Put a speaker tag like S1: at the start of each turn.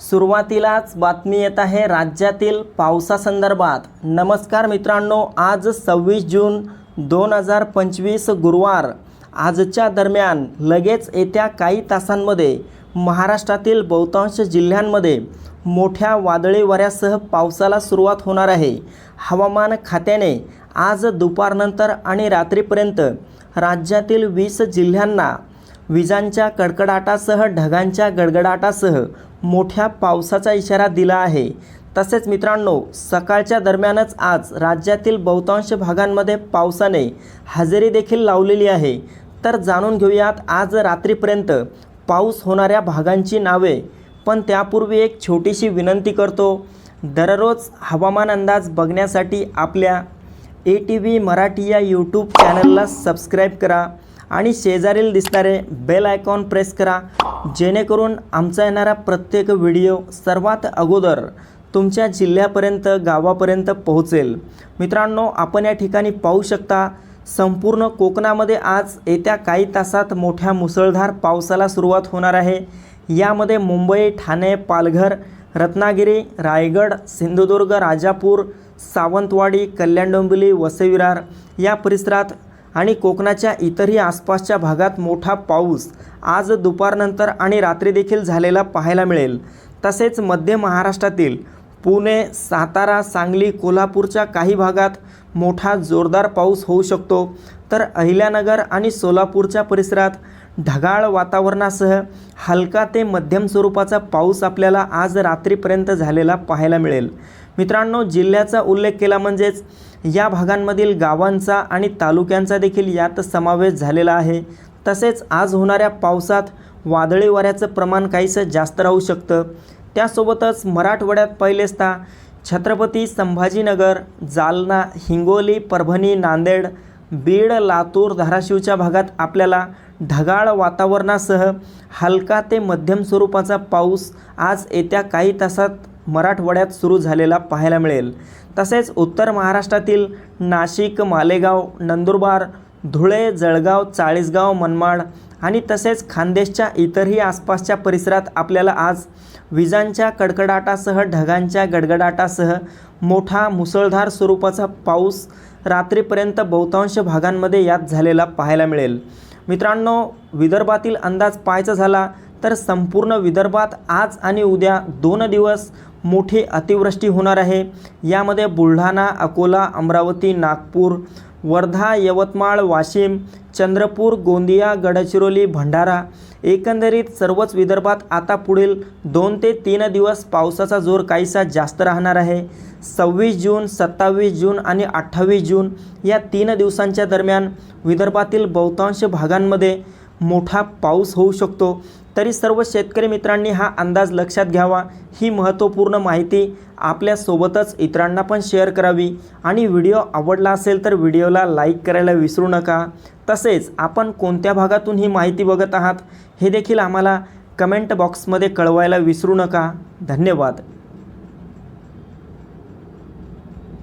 S1: सुरुवातीलाच बातमी येत आहे राज्यातील पावसासंदर्भात. नमस्कार मित्रांनो आज सव्वीस जून दोन हजार पंचवीस गुरुवार. आजच्या दरम्यान लगेच येत्या काही तासांमध्ये महाराष्ट्रातील बहुतांश जिल्ह्यांमध्ये मोठ्या वादळी वाऱ्यासह पावसाला सुरुवात होणार आहे. हवामान खात्याने आज दुपारनंतर आणि रात्रीपर्यंत राज्यातील वीस जिल्ह्यांना विजांच्या कडकडाटासह ढगांच्या गडगडाटासह मोठ्या पावसाचा इशारा दिला आहे. तसेच मित्रांनो सकाळच्या दरम्यानच आज राज्यातील बहुतांश भागांमध्ये पावसाने हजेरी देखील लावलेली आहे. तर जाणून घेऊयात आज रात्रीपर्यंत पाऊस होणाऱ्या भागांची नावे. पण त्यापूर्वी एक छोटीशी विनंती करतो. दररोज हवामान अंदाज बघण्यासाठी आपल्या ए टी व्ही मराठी या यूट्यूब चॅनलला सबस्क्राईब करा. आणि शेजारील दिसणारे बेल आयकॉन प्रेस करा. जेणेकरून आमचा येणारा प्रत्येक व्हिडिओ सर्वात अगोदर तुमच्या जिल्ह्यापर्यंत गावापर्यंत पोहोचेल. मित्रांनो आपण या ठिकाणी पाहू शकता संपूर्ण कोकणामध्ये आज येत्या काही तासात मोठ्या मुसळधार पावसाला सुरुवात होणार आहे. यामध्ये मुंबई ठाणे पालघर रत्नागिरी रायगड सिंधुदुर्ग राजापूर सावंतवाडी कल्याण डोंबिवली वसईविरार या परिसरात आणि कोकणाच्या इतरही आसपासच्या भागात मोठा पाऊस आज दुपारनंतर आणि रात्री देखील झालेला पाहायला मिळेल. तसेच मध्य महाराष्ट्रातील पुणे सातारा सांगली कोल्हापूरच्या काही भागात मोठा जोरदार पाऊस होऊ शकतो. तर अहिल्यानगर आणि सोलापूरच्या परिसरात ढगाळ वातावरणासह हलका ते मध्यम स्वरूपाचा पाऊस आपल्याला आज रात्रीपर्यंत झालेला पाहायला मिळेल. मित्रांनो जिल्ह्याचा उल्लेख केला म्हणजेच या भागांमधील गावांचा आणि तालुक्यांचा देखील यात समावेश झालेला आहे. तसेच आज होणाऱ्या पावसात वादळी वाऱ्याचं प्रमाण काहीसं जास्त राहू शकतं. त्यासोबतच मराठवाड्यात पहिलेचता छत्रपती संभाजीनगर जालना हिंगोली परभणी नांदेड बीड लातूर धाराशिवच्या भागात आपल्याला ढगाळ वातावरणासह हलका ते मध्यम स्वरूपाचा पाऊस आज येत्या काही तासात मराठवाड्यात सुरू झालेला पाहायला मिळेल. तसेच उत्तर महाराष्ट्रातील नाशिक मालेगाव नंदुरबार धुळे जळगाव चाळीसगाव मनमाड आणि तसेच खानदेशच्या इतरही आसपासच्या परिसरात आपल्याला आज विजांच्या कडकडाटासह ढगांच्या गडगडाटासह मोठा मुसळधार स्वरूपाचा पाऊस रात्रीपर्यंत बहुतांश भागांमध्ये यात झालेला पाहायला मिळेल. मित्रांनो विदर्भातील अंदाज पाहायचा झाला तर संपूर्ण विदर्भात आज आणि उद्या दोन दिवस मोठी अतिवृष्टी होणार आहे. यामध्ये बुलढाणा अकोला अमरावती नागपूर वर्धा यवतमाळ वाशिम चंद्रपूर गोंदिया गडचिरोली भंडारा. एकंदरीत सर्वच विदर्भात आता पुढील दोन ते तीन दिवस पावसाचा जोर काहीसा जास्त राहणार आहे. सव्वीस जून सत्तावीस जून आणि अठ्ठावीस जून या तीन दिवसांच्या दरम्यान विदर्भातील बहुतांश भागांमध्ये मोठा पाऊस होऊ शकतो. तरी सर्व शेतकरी मित्रांनी हा अंदाज लक्षात घ्यावा ही महत्त्वपूर्ण माहिती आपल्यासोबतच इतरांना पण शेअर करावी. आणि व्हिडिओ आवडला असेल तर व्हिडिओला लाईक करायला विसरू नका. तसेच आपण कोणत्या भागातून ही माहिती बघत आहात हे देखील आम्हाला कमेंट बॉक्समध्ये कळवायला विसरू नका. धन्यवाद.